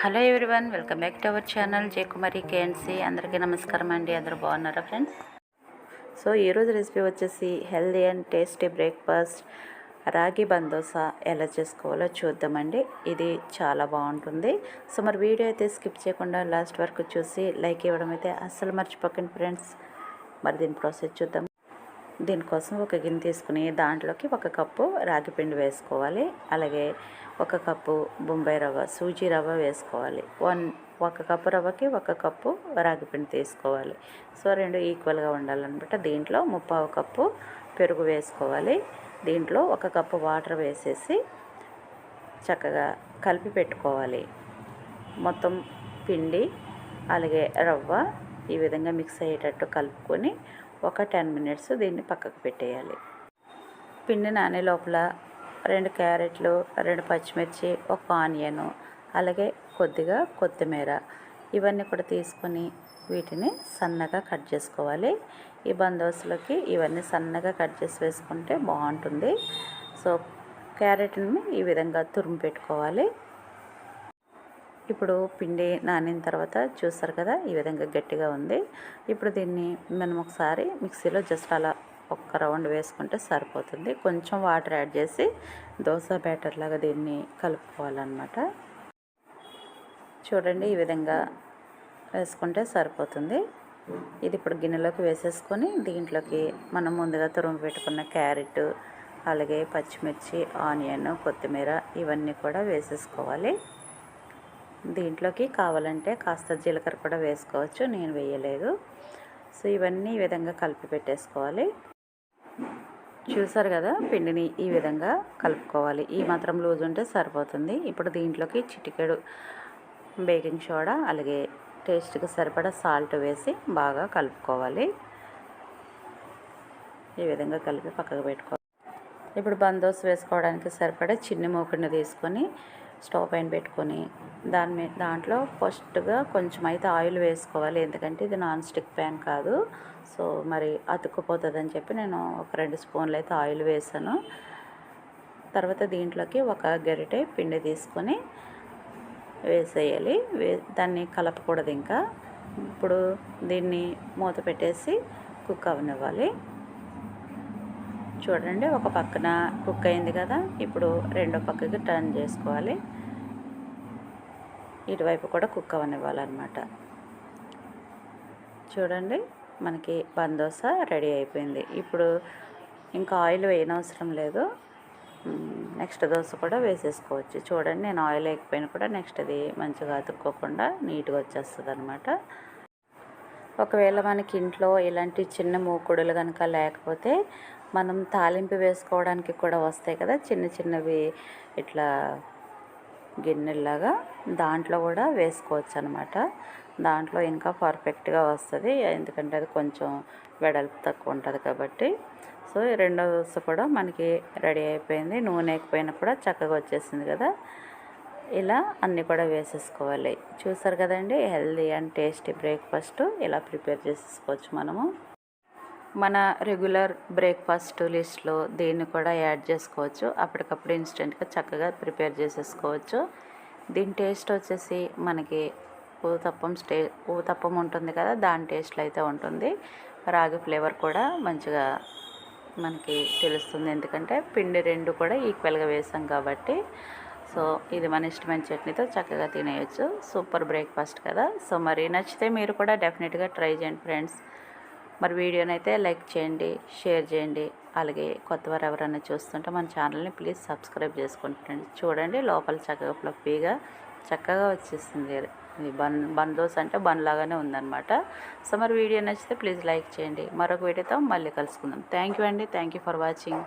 Hello everyone welcome back to our channel. J Kumari KNC. అందరికీ నమస్కారం అండి. అందరూ బాగున్నారా ఫ్రెండ్స్? సో ఈరోజు రెసిపీ వచ్చేసి హెల్దీ అండ్ టేస్టీ బ్రేక్ఫాస్ట్. రాగి బందోసా ఎలా చేసుకోవాలో చూద్దామండి. ఇది చాలా బాగుంటుంది. సో మరి వీడియో అయితే స్కిప్ చేయకుండా లాస్ట్ వరకు చూసి లైక్ ఇవ్వడం అయితే అస్సలు మర్చిపోకండి ఫ్రెండ్స్. మరి దీని ప్రాసెస్ చూద్దాం. దీనికోసం ఒక గిన్నె తీసుకుని దాంట్లోకి ఒక కప్పు రాగి పిండి వేసుకోవాలి. అలాగే ఒక కప్పు బొంబాయి రవ్వ సూజీ రవ్వ వేసుకోవాలి. వన్ ఒక కప్పు రవ్వకి ఒక కప్పు రాగిపిండి తీసుకోవాలి. సో రెండు ఈక్వల్గా ఉండాలన్నమాట. దీంట్లో ముప్పావు కప్పు పెరుగు వేసుకోవాలి. దీంట్లో ఒక కప్పు వాటర్ వేసేసి చక్కగా కలిపి పెట్టుకోవాలి. మొత్తం పిండి అలాగే రవ్వ ఈ విధంగా మిక్స్ అయ్యేటట్టు కలుపుకొని ఒక టెన్ మినిట్స్ దీన్ని పక్కకు పెట్టేయాలి. పిండి నానే లోపల రెండు క్యారెట్లు రెండు పచ్చిమిర్చి ఒక ఆనియను అలాగే కొద్దిగా కొత్తిమీర ఇవన్నీ కూడా తీసుకొని వీటిని సన్నగా కట్ చేసుకోవాలి. ఈ బందోసులకి ఇవన్నీ సన్నగా కట్ చేసి వేసుకుంటే బాగుంటుంది. సో క్యారెట్ని ఈ విధంగా తురుము పెట్టుకోవాలి. ఇప్పుడు పిండి నానిన తర్వాత చూస్తారు కదా ఈ విధంగా గట్టిగా ఉంది. ఇప్పుడు దీన్ని మనం ఒకసారి మిక్సీలో జస్ట్ అలా ఒక్క రౌండ్ వేసుకుంటే సరిపోతుంది. కొంచెం వాటర్ యాడ్ చేసి దోశ బ్యాటర్ లాగా దీన్ని కలుపుకోవాలన్నమాట. చూడండి ఈ విధంగా వేసుకుంటే సరిపోతుంది. ఇది ఇప్పుడు గిన్నెలోకి వేసేసుకొని దీంట్లోకి మనం ముందుగా తురుము పెట్టుకున్న క్యారెట్ అలాగే పచ్చిమిర్చి ఆనియన్ కొత్తిమీర ఇవన్నీ కూడా వేసేసుకోవాలి. దీంట్లోకి కావాలంటే కాస్త జీలకర్ర కూడా వేసుకోవచ్చు నేను వేయలేదు. సో ఇవన్నీ ఈ విధంగా కలిపి పెట్టేసుకోవాలి. చూసారు కదా పిండిని ఈ విధంగా కలుపుకోవాలి. ఈ మాత్రం లూజ్ ఉంటే సరిపోతుంది. ఇప్పుడు దీంట్లోకి చిటికెడు బేకింగ్ సోడా అలాగే టేస్ట్కి సరిపడా సాల్ట్ వేసి బాగా కలుపుకోవాలి. ఈ విధంగా కలిపి పక్కకు పెట్టుకోవాలి ఇప్పుడు బందోస్ వేసుకోవడానికి సరిపడా చిన్ని మూకుడిని తీసుకొని స్టవ్ పైన పెట్టుకొని దాని మీద దాంట్లో ఫస్ట్గా కొంచెం అయితే ఆయిల్ వేసుకోవాలి. ఎందుకంటే ఇది నాన్ స్టిక్ ప్యాన్ కాదు. సో మరి అతుక్కుపోతుంది అని చెప్పి నేను ఒక రెండు స్పూన్లు అయితే ఆయిల్ వేసాను. తర్వాత దీంట్లోకి ఒక గరిటె పిండి తీసుకొని వేసేయాలి. వే దాన్ని కలపకూడదు ఇంకా. ఇప్పుడు దీన్ని మూత పెట్టేసి కుక్ అవనివ్వాలి. చూడండి ఒక పక్కన కుక్ అయింది కదా ఇప్పుడు రెండో పక్కకి టర్న్ చేసుకోవాలి. ఇటువైపు కూడా కుక్ అవనివ్వాలన్నమాట. చూడండి మనకి బందోస రెడీ అయిపోయింది. ఇప్పుడు ఇంకా ఆయిల్ వేయనవసరం లేదు. నెక్స్ట్ దోశ కూడా వేసేసుకోవచ్చు. చూడండి నేను ఆయిల్ వేయకపోయినా కూడా నెక్స్ట్ అది మంచిగా అతుక్కోకుండా నీట్గా వచ్చేస్తుంది అనమాట ఒకవేళ మనకి ఇంట్లో ఇలాంటి చిన్న మూకుడులు కనుక లేకపోతే మనం తాలింపు వేసుకోవడానికి కూడా వస్తాయి కదా చిన్న చిన్నవి ఇట్లా గిన్నెలాగా దాంట్లో కూడా వేసుకోవచ్చు అనమాట దాంట్లో ఇంకా పర్ఫెక్ట్గా వస్తుంది ఎందుకంటే అది కొంచెం వెడల్పు తక్కువ ఉంటుంది కాబట్టి. సో రెండో దోశ కూడా మనకి రెడీ అయిపోయింది నూనె ఎక్కిపోయినా కూడా చక్కగా వచ్చేసింది కదా. ఇలా అన్నీ కూడా వేసేసుకోవాలి. చూసారు కదండి హెల్దీ అండ్ టేస్టీ బ్రేక్ఫాస్ట్. ఇలా ప్రిపేర్ చేసేసుకోవచ్చు మనము. మన రెగ్యులర్ బ్రేక్ఫాస్ట్ లిస్ట్లో దీన్ని కూడా యాడ్ చేసుకోవచ్చు. అప్పటికప్పుడు ఇన్స్టెంట్గా చక్కగా ప్రిపేర్ చేసేసుకోవచ్చు. దీని టేస్ట్ వచ్చేసి మనకి ఊతప్పం స్టే ఊతప్పం ఉంటుంది కదా దాని టేస్ట్లో అయితే ఉంటుంది. రాగి ఫ్లేవర్ కూడా మంచిగా మనకి తెలుస్తుంది. ఎందుకంటే పిండి రెండు కూడా ఈక్వల్గా వేసాం కాబట్టి. సో ఇది మన ఇష్టమైన చట్నీతో చక్కగా తినేయచ్చు. సూపర్ బ్రేక్ఫాస్ట్ కదా. సో మరి నచ్చితే మీరు కూడా డెఫినెట్గా ట్రై చేయండి ఫ్రెండ్స్ మరి వీడియోని అయితే లైక్ చేయండి షేర్ చేయండి. అలాగే కొత్తవారు ఎవరైనా చూస్తుంటే మన ఛానల్ని ప్లీజ్ సబ్స్క్రైబ్ చేసుకుంటుండీ చూడండి లోపల చక్కగా ఫ్లఫీగా చక్కగా వచ్చేస్తుంది. ఇది బన్ బన్ దోశ అంటే బన్ లాగానే ఉందన్నమాట. సో మరి వీడియో నచ్చితే ప్లీజ్ లైక్ చేయండి. మరొక వీడియోతో మళ్ళీ కలుసుకుందాం. థ్యాంక్ యూ అండి. Thank you for watching.